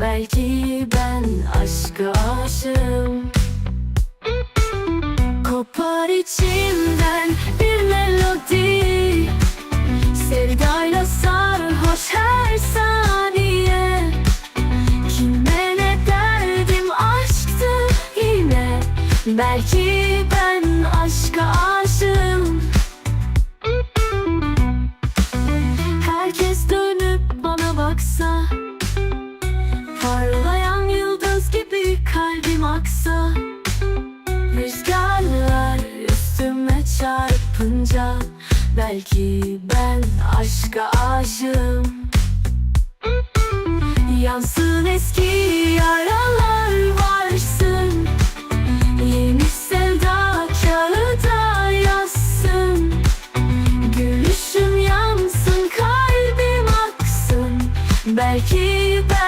Belki ben aşka aşığım. Kopar içimden bir melodi. Sevdayla sarhoş her saniye. Kime ne derdim aşktı yine. Belki ben aşka aşığım. Çarpınca Belki ben aşka aşığım. Yansın eski yaralar varsın Yeni sevda kağıda yazsın. Gülüşüm yansın kalbim aksın Belki ben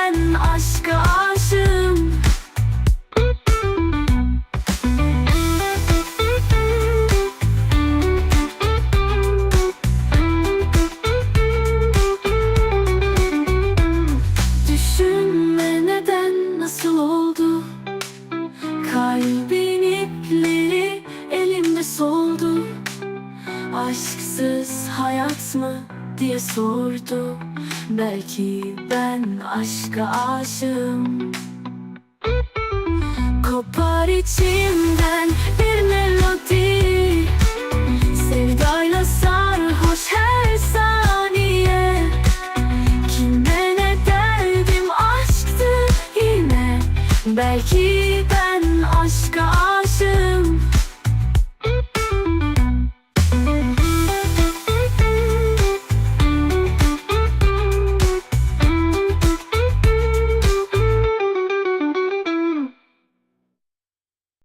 Kalbin ipleri elimde soldu. Aşksız hayat mı diye sordu. Belki ben aşka aşığım. Kopar içimden bir melodi. Sevdayla sarhoş her saniye. Kime ne derdim aşktı yine. Belki